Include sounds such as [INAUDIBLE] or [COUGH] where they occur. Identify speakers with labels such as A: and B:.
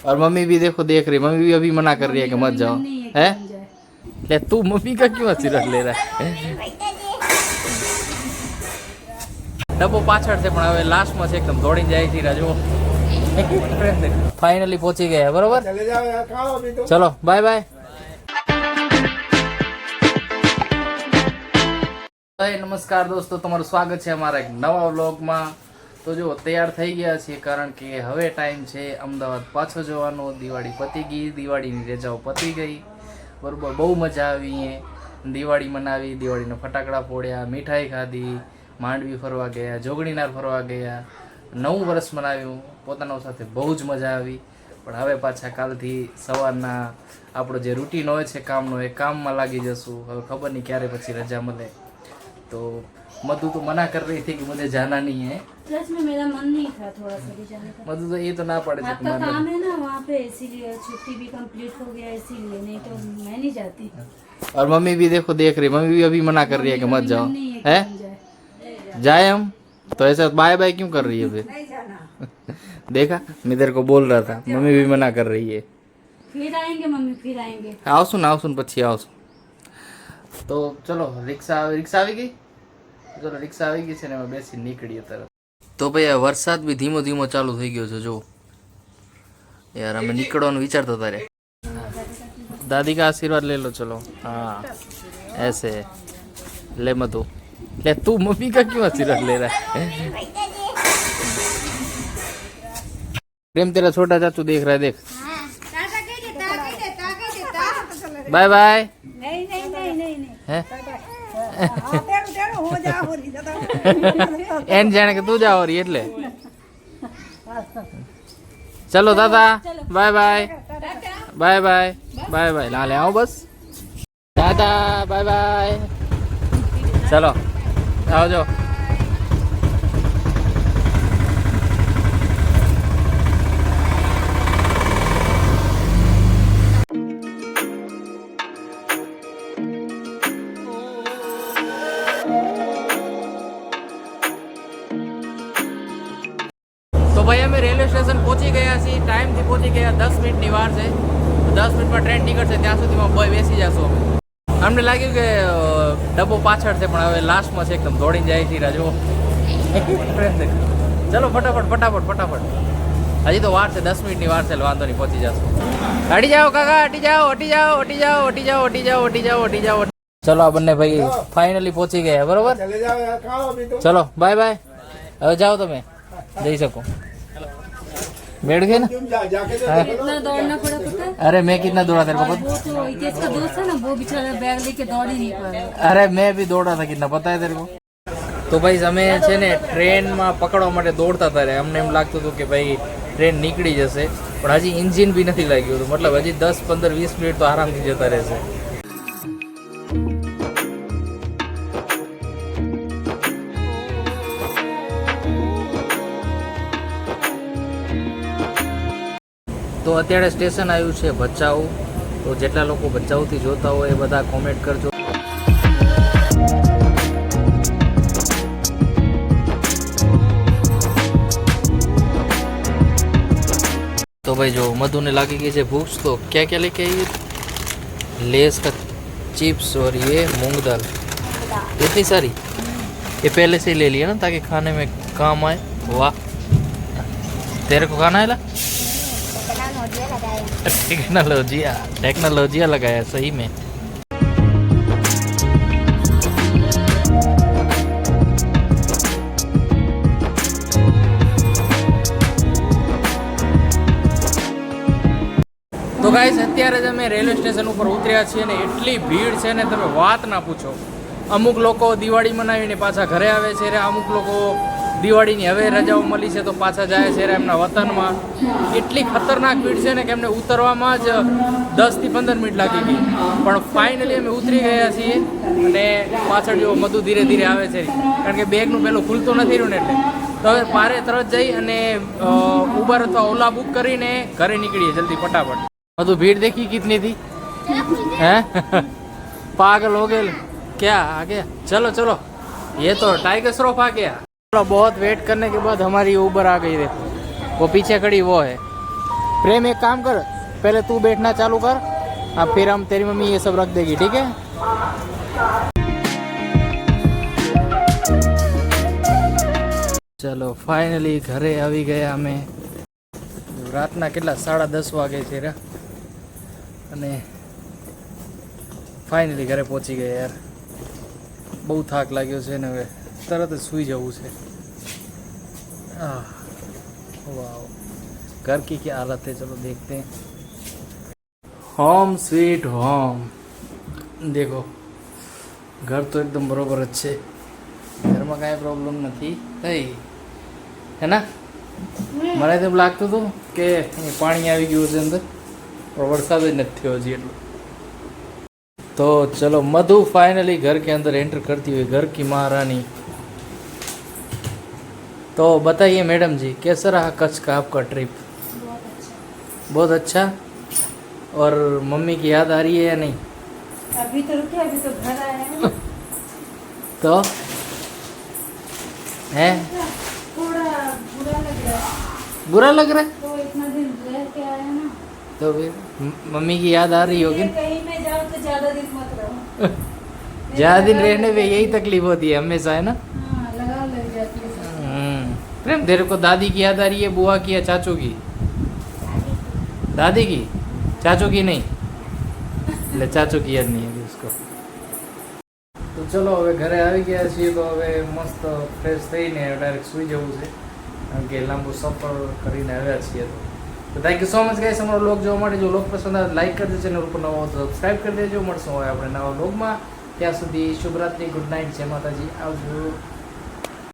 A: और मम्मी भी देखो देख रही मम्मी भी अभी मना कर रही है कि मत जाओ है ले तू मम्मी का क्यों सिरत ले रहा है ડબ્બો પાછળ છે પણ હવે લાસ્ટમાં છે એકદમ દોડીને જાય છે રાજુ ફાઇનલી પહોંચી ગયા બરોબર
B: चले जाओ यार खाओ अभी तो
A: ચલો બાય બાય હાય નમસ્કાર દોસ્તો તમારું સ્વાગત છે અમારા એક નવા વ્લોગમાં તો જો તૈયાર થઈ ગયા છીએ કારણ કે હવે ટાઈમ છે અમદાવાદ પાછો જવાનો. દિવાળી પતી ગઈ, દિવાળીની રજાઓ પતી ગઈ. બરાબર, બહુ મજા આવી એ દિવાળી મનાવી, દિવાળીના ફટાકડા ફોડ્યા, મીઠાઈ ખાધી, માંડવી ફરવા ગયા, જોગણીનાર ફરવા ગયા. નવું વર્ષ મનાવ્યું, પોતાનો સાથે બહુ જ મજા આવી. પણ હવે પાછા કાલથી સવારના આપણો જે રૂટીન હોય છે, કામનો, એ કામમાં લાગી જશું. હવે ખબર નહીં ક્યારે પછી રજા મળે. તો मधु तो मना कर रही थी कि मुझे जाना नहीं है।
C: सच में मेरा मन नहीं था थोड़ा सा भी जाने का।
A: मधु तो ये तो ना पड़े
C: आपका काम है ना वहाँ पे इसीलिए छुट्टी भी कंप्लीट हो गया इसीलिए नहीं तो मैं नहीं जाती।
A: और मम्मी भी देखो देख रही मम्मी भी अभी मना कर रही है कि मत जाओ।
C: है जाए।
A: हम? तो ऐसा बाय बाय क्यों कर रही है फिर? [LAUGHS] देखा मैं को बोल रहा था मम्मी भी मना कर रही है।
C: फिर आएँगे मम्मी फिर आएँगे।
A: आओ सुन आओ सुन पछी आओ सुन। तो चलो रिक्शा रिक्शा भी गई? ચલો રિક્ષા આવી ગઈ છે ને અમે બેસી નીકળીએ તરત. તો ભાઈ વરસાદ બી ધીમો ધીમો ચાલુ થઈ ગયો છે જો. યાર અમે નીકળવાનું વિચારતા તારે દાદી કા આશીર્વાદ લઈ લો ચલો. હા. એસે લે મધુ. લે તું મમ્મી કા ક્યું આશીર્વાદ લે રહા પ્રેમ તેરા છોટા ચાચુ
C: દેખ રહા દેખ. Bye bye.
A: હે? એન જાણે કે તું જાઓ રી એટલે. ચલો દાદા, bye bye. Bye bye. Bye bye. લાલે આવો બસ. દાદા, બાય બાય. ચલો, આવજો. ભાઈ અમે રેલવે સ્ટેશન પહોંચી ગયા છીએ ટાઈમથી પહોંચી ગયા દસ મિનિટની વાર છે દસ મિનિટમાં ટ્રેન નીકળશે ત્યાં સુધીમાં ભાઈ બેસી જશો અમે. અમને લાગ્યું કે ડબ્બો પાછળ છે પણ હવે લાસ્ટમાં છે એકદમ દોડીને જાય છે રાજુ ચલો ફટાફટ ફટાફટ ફટાફટ. હજી તો વાર છે દસ મિનિટની વાર છે વાંધો નહીં પહોંચી જશો. હટી જાઓ કાકા હટી જાઓ હટી જાઓ હટી જાઓ હટી જાઓ હટી જાઓ હટી જાઓ હટી જાઓ ચલો આ બંને ભાઈ ફાઇનલી પહોંચી ગયા બરોબર? ચલો બાય બાય હવે જાઓ તમે. જઈ શકો. बैठ गए ना
B: तुम जा जाके तो
A: हाँ।
B: देखो
C: कितना दौड़ना पड़ा पता है
A: अरे मैं कितना दौड़ा तेरे को
C: और
A: पता
C: वो तो इतेश का दोस्त है ना वो बेचारा बैग लेके दौड़ ही नहीं पा रहा
A: अरे मैं भी दौड़ा था कितना पता है तेरे को તો ભાઈ અમે છે ને ટ્રેનમાં પકડવા માટે દોડતા હતા રે અમને એમ લાગતું હતું કે ભાઈ ટ્રેન નીકળી જશે પણ હજી ઇન્જિન બી નથી લાગ્યું હતું મતલબ હજી દસ પંદર વીસ મિનિટ તો આરામથી જતા રહેશે તો અત્યારે સ્ટેશન આવ્યું છે ભચાઉ તો જેટલા લોકો ભચાઉથી જોતા હોય એ બધા કોમેન્ટ કરજો तो भाई जो मधु ने लागी गई है भूख तो क्या क्या लेके आई है लेस का चिप्स और ये मूंग दाल इतनी सारी ये पहले से ही ले लिया ना ताकि खाने में काम आए वाह तेरे को खाना है ला टेक्नोलॉजिया टेक्नोलॉजिया लगाया सही में તો ગાઈસ અત્યારે જ અમે રેલવે સ્ટેશન ઉપર ઉતર્યા છીએ ને એટલી ભીડ છે ને તમે વાત ના પૂછો અમુક લોકો દિવાળી મનાવીને પાછા ઘરે આવે છે રે અમુક લોકો દિવાળીની હવે રજાઓ મળી છે તો પાછા જાય છે રે એમના વતનમાં એટલી ખતરનાક ભીડ છે ને કે એમને ઉતરવામાં જ દસથી પંદર મિનિટ લાગી ગઈ પણ ફાઇનલી અમે ઉતરી ગયા છીએ અને પાછળ જો મધુ ધીરે ધીરે આવે છે કારણ કે બેગનું પેલું ખુલતું નથી રહ્યું ને એટલે તો હવે પારે તરત જઈ અને ઉબર અથવા ઓલા બુક કરીને ઘરે નીકળીએ જલ્દી ફટાફટ मधु भीड़ देखी कितनी थी हैं [LAUGHS] पागल हो गए क्या आ गया चलो चलो ये तो टाइगर श्रॉफ आ गया चलो बहुत वेट करने के बाद हमारी उबर आ गई देखो वो पीछे खड़ी वो है प्रेम एक काम कर पहले तू बैठना चालू कर अब फिर हम तेरी मम्मी ये सब रख देगी ठीक है ચલો ફાઇનલી ઘરે આવી ગયા અમે રાતના કેટલા સાડા દસ વાગે છે રે અને ફાઇનલી ઘરે પહોંચી ગયા યાર બહુ થાક લાગ્યો છે ને હવે તરત જ સૂઈ જવું છે. વાહ ઘર કી ક્યાં હાલત હે ચલો દેખતે હોમ સ્વીટ હોમ. દેખો, ઘર તો એકદમ બરોબર જ છે. ઘરમાં કાંઈ પ્રોબ્લેમ નથી. થઈ હે ના? મને તેમ લાગતું હતું કે પાણી આવી ગયું છે અંદર વરસાદ જ નથી થયો હજી એટલો. તો ચલો, મધુ ફાઇનલી ઘર કે અંદર એન્ટર કરતી હોય, ઘર કી મહારાણી. तो बताइए मैडम जी कैसा रहा कच्छ का आपका ट्रिप
C: बहुत अच्छा।
A: बहुत अच्छा और मम्मी की याद आ रही है या नहीं?
C: अभी तो रुके अभी तो घर आए हैं। [LAUGHS]
A: तो? है?
C: थोड़ा बुरा लग रहा है।
A: बुरा लग रहा है?
C: तो इतना दिन रह के आए हैं ना।
A: तो फिर मम्मी की याद आ रही होगी।
C: कहीं में जाओ तो ज़्यादा दिन मत रहो। [LAUGHS]
A: ज़्यादा दिन रहने पे यही तकलीफ़ होती है हमेशा है ना? प्रेम तेरे को दादी की याद आ रही है बुआ की या चाचू की दादी की चाचू की नहीं એટલે ચાચુ की યાદ નહીં હતી उसको તો ચલો હવે ઘરે આવી ગયા છીએ તો હવે મસ્ત ફ્રેશ થઈને ડાયરેક્ટ સૂઈ જવું છે કારણ કે લાંબુ સફર કરીને આવ્યા છીએ તો તો thank you so much guys અમારો લોક જોવા માટે જો લોક પસંદ આવે લાઈક કરી દેજો ચેનલ ઉપર નવો હો તો સબસ્ક્રાઈબ કરી દેજો મળશું હવે આપણે નવા લોગમાં ત્યાં સુધી શુભરાત્રી ગુડ નાઇટ જય માતાજી આવજો